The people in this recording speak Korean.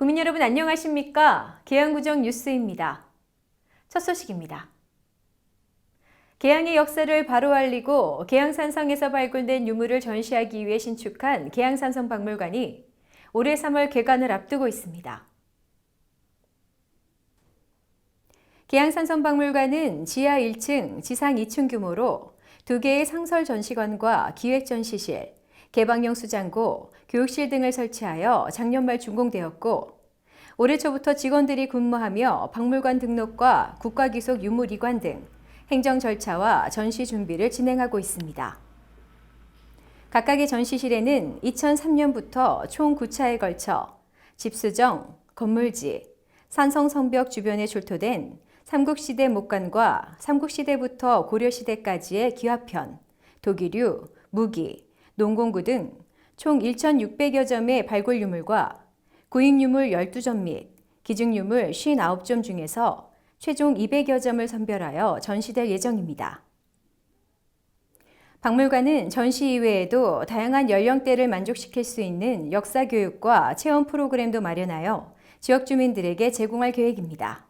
국민 여러분 안녕하십니까? 계양구정 뉴스입니다. 첫 소식입니다. 계양의 역사를 바로 알리고 계양산성에서 발굴된 유물을 전시하기 위해 신축한 계양산성 박물관이 올해 3월 개관을 앞두고 있습니다. 계양산성 박물관은 지하 1층, 지상 2층 규모로 두 개의 상설 전시관과 기획 전시실, 개방형 수장고, 교육실 등을 설치하여 작년 말 준공되었고 올해 초부터 직원들이 근무하며 박물관 등록과 국가기속 유물 이관 등 행정 절차와 전시 준비를 진행하고 있습니다. 각각의 전시실에는 2003년부터 총 9차에 걸쳐 집수정, 건물지, 산성 성벽 주변에 출토된 삼국시대 목관과 삼국시대부터 고려시대까지의 기화편, 도기류, 무기, 농공구 등 총 1,600여 점의 발굴 유물과 구입 유물 12점 및 기증 유물 59점 중에서 최종 200여 점을 선별하여 전시될 예정입니다. 박물관은 전시 이외에도 다양한 연령대를 만족시킬 수 있는 역사 교육과 체험 프로그램도 마련하여 지역 주민들에게 제공할 계획입니다.